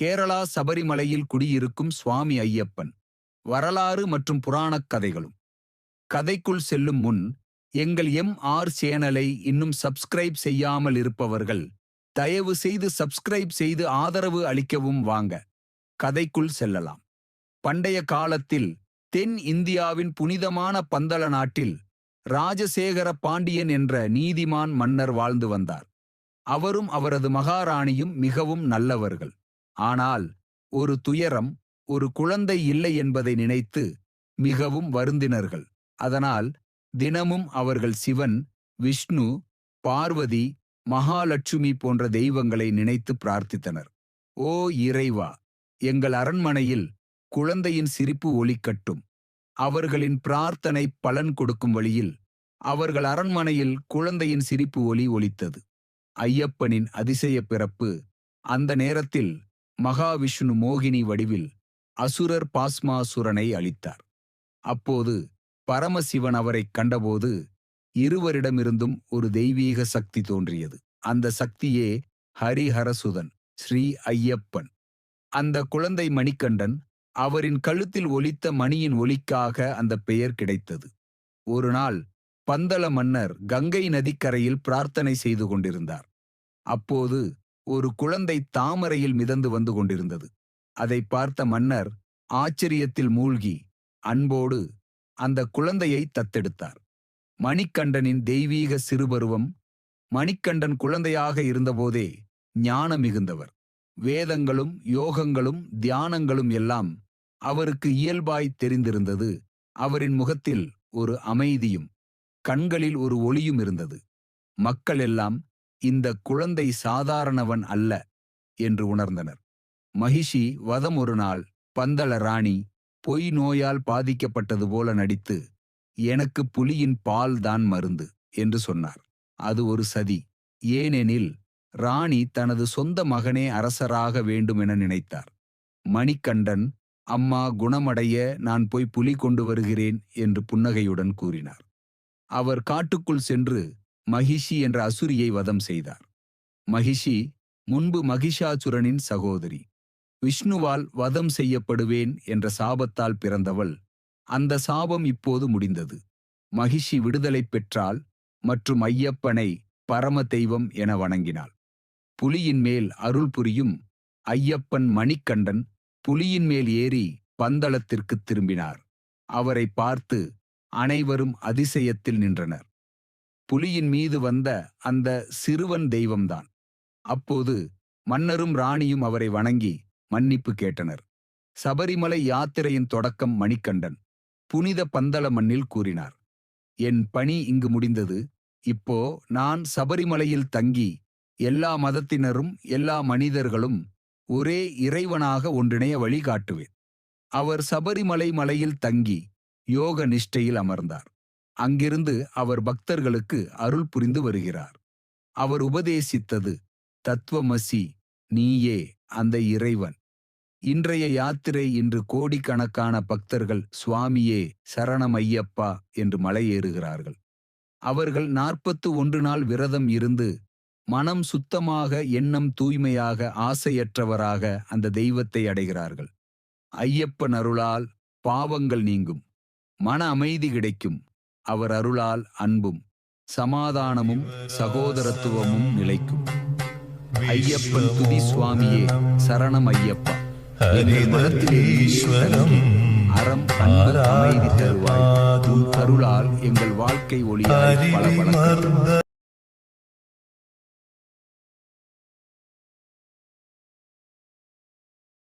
கேரளா சபரிமலையில் குடியிருக்கும் சுவாமி ஐயப்பன். வரலாறு மற்றும் புராணக் கதைகளும். கதைக்குள் செல்லும் முன் எங்கள் எம் ஆர் சேனலை இன்னும் சப்ஸ்கிரைப் செய்யாமல் இருப்பவர்கள் தயவு செய்து சப்ஸ்கிரைப் செய்து ஆதரவு அளிக்கவும் வாங்க. கதைக்குள் செல்லலாம். பண்டைய காலத்தில் தென் இந்தியாவின் புனிதமான பந்தள நாட்டில் ராஜசேகர பாண்டியன் என்ற நீதிமான் மன்னர் வாழ்ந்து வந்தார். அவரும் அவரது மகாராணியும் மிகவும் நல்லவர்கள். ஆனால் ஒரு துயரம் ஒரு குழந்தை இல்லை என்பதை நினைத்து மிகவும் வருந்தினர்கள். அதனால் தினமும் அவர்கள் சிவன் விஷ்ணு பார்வதி மகாலட்சுமி போன்ற தெய்வங்களை நினைத்து பிரார்த்தித்தனர். ஓ இறைவா எங்கள் அரண்மனையில் குழந்தையின் சிரிப்பு ஒலிக்கட்டும். அவர்களின் பிரார்த்தனை பலன் கொடுக்கும் வழியில் அவர்கள் அரண்மனையில் குழந்தையின் சிரிப்பு ஒலி ஒலித்தது. ஐயப்பனின் அதிசய பிறப்பு அந்த நேரத்தில் மகாவிஷ்ணு மோகினி வடிவில் அசுரர் பாஸ்மாசுரனை அளித்தார். அப்போது பரமசிவன் அவரைக் கண்டபோது இருவரிடமிருந்தும் ஒரு தெய்வீக சக்தி தோன்றியது. அந்த சக்தியே ஹரிஹரசுதன் ஸ்ரீ ஐயப்பன். அந்த குழந்தை மணிகண்டன் அவரின் கழுத்தில் ஒலித்த மணியின் ஒலிக்காக அந்த பெயர் கிடைத்தது. ஒரு நாள் பந்தள மன்னர் கங்கை நதிக்கரையில் பிரார்த்தனை செய்து கொண்டிருந்தார். அப்போது ஒரு குழந்தை தாமரையில் மிதந்து வந்து கொண்டிருந்தது. அதை பார்த்த மன்னர் ஆச்சரியத்தில் மூழ்கி அன்போடு அந்த குழந்தையை தத்தெடுத்தார். மணிக்கண்டனின் தெய்வீக சிறுபருவம் மணிக்கண்டன் குழந்தையாக இருந்தபோதே ஞான மிகுந்தவர் வேதங்களும் யோகங்களும் தியானங்களும் எல்லாம் அவருக்கு இயல்பாய் தெரிந்திருந்தது. அவரின் முகத்தில் ஒரு அமைதியும் கண்களில் ஒரு ஒளியும் இருந்தது. மக்கள் எல்லாம் இந்த குழந்தை சாதாரணவன் அல்ல என்று உணர்ந்தனர். மகிஷி வதம் ஒரு நாள் பந்தள ராணி பொய் நோயால் பாதிக்கப்பட்டது போல நடித்து எனக்கு புலியின் பால் தான் மருந்து என்று சொன்னார். அது ஒரு சதி. ஏனெனில் ராணி தனது சொந்த மகனே அரசராக வேண்டும் என நினைத்தார். மணிகண்டன் அம்மா குணமடைய நான் போய் புலி கொண்டு வருகிறேன் என்று புன்னகையுடன் கூறினார். அவர் காட்டுக்குள் சென்று மகிஷி என்ற அசுரியை வதம் செய்தார். மகிஷி முன்பு மகிஷாசுரனின் சகோதரி விஷ்ணுவால் வதம் செய்யப்படுவேன் என்ற சாபத்தால் பிறந்தவள் அந்த சாபம் இப்போது முடிந்தது. மகிஷி விடுதலை பெற்றால் மற்றும் ஐயப்பனை பரம தெய்வம் என வணங்கினாள். புலியின் மேல் அருள் புரியும் ஐயப்பன் மணிக்கண்டன் புலியின் மேல் ஏறி பந்தளத்திற்குத் திரும்பினார். அவரை பார்த்து அனைவரும் அதிசயத்தில் நின்றனர். புலியின் மீது வந்த அந்த சிறுவன் தெய்வம்தான். அப்போது மன்னரும் ராணியும் அவரை வணங்கி மன்னிப்பு கேட்டனர். சபரிமலை யாத்திரையின் தொடக்கம் மணிகண்டன். புனித பந்தள மண்ணில் கூறினார். என் பணி இங்கு முடிந்தது. இப்போ நான் சபரிமலையில் தங்கி எல்லா மதத்தினரும் எல்லா மனிதர்களும் ஒரே இறைவனாக ஒன்றிணைய வழிகாட்டுவேன். அவர் சபரிமலை மலையில் தங்கி யோக நிஷ்டையில் அமர்ந்தார். அங்கிருந்து அவர் பக்தர்களுக்கு அருள் புரிந்து வருகிறார். அவர் உபதேசித்தது தத்துவமசி நீயே அந்த இறைவன். இன்றைய யாத்திரை இன்று கோடிக்கணக்கான பக்தர்கள் சுவாமியே சரணம் ஐயப்பா என்று மலையேறுகிறார்கள். அவர்கள் நாற்பத்து ஒன்று நாள் விரதம் இருந்து மனம் சுத்தமாக எண்ணம் தூய்மையாக ஆசையற்றவராக அந்த தெய்வத்தை அடைகிறார்கள். ஐயப்பன் அருளால் பாவங்கள் நீங்கும். மன அமைதி கிடைக்கும். அவர் அருளால் அன்பும் சமாதானமும் சகோதரத்துவமும் நிலைக்கும். ஐயப்பன் துதி சுவாமியே சரணம் ஐயப்பா. அறம் அன்பு அமைதி தருவாய். அருளால் எங்கள் வாழ்க்கை ஒளியாய் பல